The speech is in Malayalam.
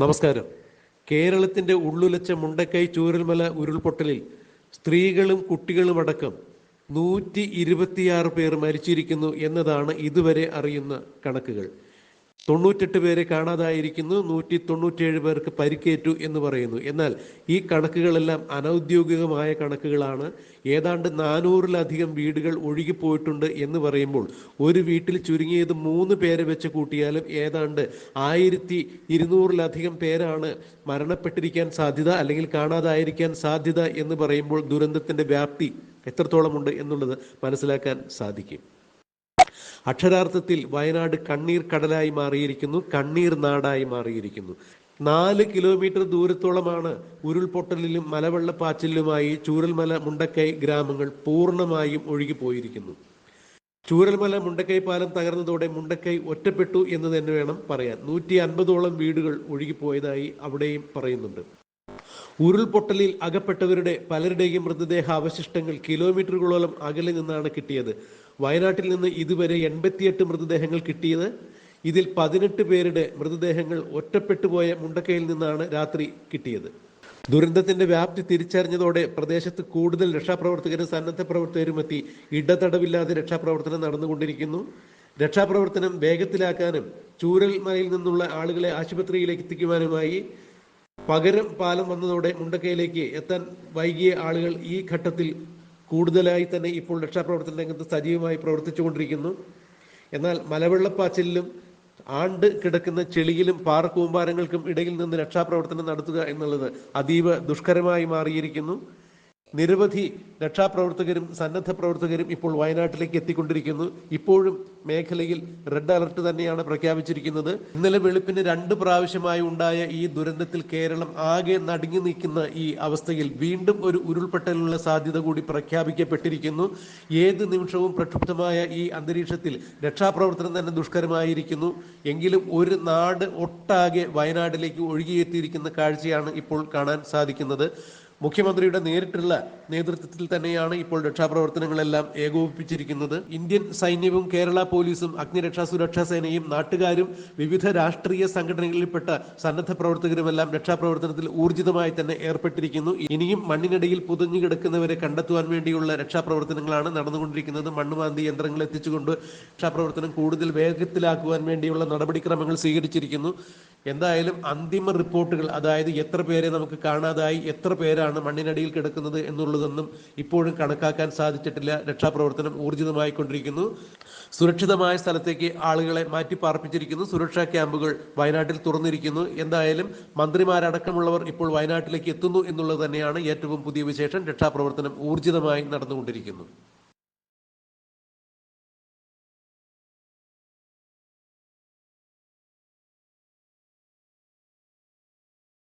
നമസ്കാരം. കേരളത്തിന്റെ ഉള്ളുലച്ച മുണ്ടക്കൈ ചൂരൽമല ഉരുൾപൊട്ടലിൽ സ്ത്രീകളും കുട്ടികളും അടക്കം നൂറ്റി ഇരുപത്തിയാറ് പേർ മരിച്ചിരിക്കുന്നു എന്നതാണ് ഇതുവരെ അറിയുന്ന കണക്കുകൾ. തൊണ്ണൂറ്റെട്ട് പേരെ കാണാതായിരിക്കുന്നു. നൂറ്റി തൊണ്ണൂറ്റിയേഴ് പേർക്ക് പരിക്കേറ്റു എന്ന് പറയുന്നു. എന്നാൽ ഈ കണക്കുകളെല്ലാം അനൗദ്യോഗികമായ കണക്കുകളാണ്. ഏതാണ്ട് നാനൂറിലധികം വീടുകൾ ഒഴുകിപ്പോയിട്ടുണ്ട് എന്ന് പറയുമ്പോൾ ഒരു വീട്ടിൽ ചുരുങ്ങിയത് മൂന്ന് പേരെ വെച്ച് കൂട്ടിയാലും ഏതാണ്ട് ആയിരത്തി ഇരുന്നൂറിലധികം പേരാണ് മരണപ്പെട്ടിരിക്കാൻ സാധ്യത അല്ലെങ്കിൽ കാണാതായിരിക്കാൻ സാധ്യത എന്ന് പറയുമ്പോൾ ദുരന്തത്തിന്റെ വ്യാപ്തി എത്രത്തോളമുണ്ട് എന്നുള്ളത് മനസ്സിലാക്കാൻ സാധിക്കും. അക്ഷരാർത്ഥത്തിൽ വയനാട് കണ്ണീർ കടലായി മാറിയിരിക്കുന്നു കണ്ണീർ നാടായി മാറിയിരിക്കുന്നു. നാല് കിലോമീറ്റർ ദൂരത്തോളമാണ് ഉരുൾപൊട്ടലിലും മലവെള്ളപ്പാച്ചിലുമായി ചൂരൽമല മുണ്ടക്കൈ ഗ്രാമങ്ങൾ പൂർണമായും ഒഴുകിപ്പോയിരിക്കുന്നു. ചൂരൽമല മുണ്ടക്കൈ പാലം തകർന്നതോടെ മുണ്ടക്കൈ ഒറ്റപ്പെട്ടു എന്ന് തന്നെ വേണം പറയാൻ. നൂറ്റി അൻപതോളം വീടുകൾ ഒഴുകിപ്പോയതായി അവിടെയും പറയുന്നുണ്ട്. ഉരുൾപൊട്ടലിൽ അകപ്പെട്ടവരുടെ പലരുടെയും മൃതദേഹ അവശിഷ്ടങ്ങൾ കിലോമീറ്ററുകളോളം അകലെ നിന്നാണ് കിട്ടിയത്. വയനാട്ടിൽ നിന്ന് ഇതുവരെ എൺപത്തിയെട്ട് മൃതദേഹങ്ങൾ കിട്ടിയത്. ഇതിൽ പതിനെട്ട് പേരുടെ മൃതദേഹങ്ങൾ ഒറ്റപ്പെട്ടു പോയ മുണ്ടക്കയിൽ നിന്നാണ് രാത്രി കിട്ടിയത്. ദുരന്തത്തിന്റെ വ്യാപ്തി തിരിച്ചറിഞ്ഞതോടെ പ്രദേശത്ത് കൂടുതൽ രക്ഷാപ്രവർത്തകരും സന്നദ്ധ പ്രവർത്തകരും എത്തി. ഇടതടവില്ലാതെ രക്ഷാപ്രവർത്തനം നടന്നുകൊണ്ടിരിക്കുന്നു. രക്ഷാപ്രവർത്തനം വേഗത്തിലാക്കാനും ചൂരൽമലയിൽ നിന്നുള്ള ആളുകളെ ആശുപത്രിയിലേക്ക് എത്തിക്കുവാനുമായി പകരം പാലം വന്നതോടെ മുണ്ടക്കയിലേക്ക് എത്താൻ വൈകിയ ആളുകൾ ഈ ഘട്ടത്തിൽ കൂടുതലായി തന്നെ ഇപ്പോൾ രക്ഷാപ്രവർത്തന രംഗത്ത് സജീവമായി പ്രവർത്തിച്ചുകൊണ്ടിരിക്കുന്നു. എന്നാൽ മലവെള്ളപ്പാച്ചിലും ആണ്ട് കിടക്കുന്ന ചെളിയിലും പാറക്കൂമ്പാരങ്ങൾക്കും ഇടയിൽ നിന്ന് രക്ഷാപ്രവർത്തനം നടത്തുക എന്നുള്ളത് അതീവ ദുഷ്കരമായി മാറിയിരിക്കുന്നു. നിരവധി രക്ഷാപ്രവർത്തകരും സന്നദ്ധ പ്രവർത്തകരും ഇപ്പോൾ വയനാട്ടിലേക്ക് എത്തിക്കൊണ്ടിരിക്കുന്നു. ഇപ്പോഴും മേഖലയിൽ റെഡ് അലർട്ട് തന്നെയാണ് പ്രഖ്യാപിച്ചിരിക്കുന്നത്. ഇന്നലെ വെളുപ്പിന് രണ്ട് പ്രാവശ്യമായി ഉണ്ടായ ഈ ദുരന്തത്തിൽ കേരളം ആകെ നടുങ്ങി നിൽക്കുന്ന ഈ അവസ്ഥയിൽ വീണ്ടും ഒരു ഉരുൾപൊട്ടലിനുള്ള സാധ്യത കൂടി പ്രഖ്യാപിക്കപ്പെട്ടിരിക്കുന്നു. ഏത് നിമിഷവും പ്രക്ഷുബ്ധമായ ഈ അന്തരീക്ഷത്തിൽ രക്ഷാപ്രവർത്തനം തന്നെ ദുഷ്കരമായിരിക്കുന്നു. എങ്കിലും ഒരു നാട് ഒട്ടാകെ വയനാട്ടിലേക്ക് ഒഴുകിയെത്തിയിരിക്കുന്ന കാഴ്ചയാണ് ഇപ്പോൾ കാണാൻ സാധിക്കുന്നത്. മുഖ്യമന്ത്രിയുടെ നേരിട്ടുള്ള നേതൃത്വത്തിൽ തന്നെയാണ് ഇപ്പോൾ രക്ഷാപ്രവർത്തനങ്ങളെല്ലാം ഏകോപിപ്പിച്ചിരിക്കുന്നത്. ഇന്ത്യൻ സൈന്യവും കേരള പോലീസും അഗ്നിരക്ഷാ സുരക്ഷാ സേനയും നാട്ടുകാരും വിവിധ രാഷ്ട്രീയ സംഘടനകളിൽപ്പെട്ട സന്നദ്ധ പ്രവർത്തകരുമെല്ലാം രക്ഷാപ്രവർത്തനത്തിൽ ഊർജിതമായി തന്നെ ഏർപ്പെട്ടിരിക്കുന്നു. ഇനിയും മണ്ണിനടിയിൽ പുതുങ്ങി കിടക്കുന്നവരെ കണ്ടെത്തുവാൻ വേണ്ടിയുള്ള രക്ഷാപ്രവർത്തനങ്ങളാണ് നടന്നുകൊണ്ടിരിക്കുന്നത്. മണ്ണുമാന്തി യന്ത്രങ്ങൾ എത്തിച്ചുകൊണ്ട് രക്ഷാപ്രവർത്തനം കൂടുതൽ വേഗത്തിലാക്കുവാൻ വേണ്ടിയുള്ള നടപടിക്രമങ്ങൾ സ്വീകരിച്ചിരിക്കുന്നു. എന്തായാലും അന്തിമ റിപ്പോർട്ടുകൾ അതായത് എത്ര പേരെ നമുക്ക് കാണാതായി എത്ര പേരാണ് മണ്ണിനടിയിൽ കിടക്കുന്നത് എന്നുള്ളതൊന്നും ഇപ്പോഴും കണക്കാക്കാൻ സാധിച്ചിട്ടില്ല. രക്ഷാപ്രവർത്തനം ഊർജിതമായി കൊണ്ടിരിക്കുന്നു സുരക്ഷിതമായ സ്ഥലത്തേക്ക് ആളുകളെ മാറ്റി പാർപ്പിച്ചിരിക്കുന്നു സുരക്ഷാ ക്യാമ്പുകൾ വയനാട്ടിൽ തുറന്നിരിക്കുന്നു. എന്തായാലും മന്ത്രിമാരടക്കമുള്ളവർ ഇപ്പോൾ വയനാട്ടിലേക്ക് എത്തുന്നു എന്നുള്ളത് തന്നെയാണ് ഏറ്റവും പുതിയ വിശേഷം. രക്ഷാപ്രവർത്തനം ഊർജിതമായി നടന്നുകൊണ്ടിരിക്കുന്നു.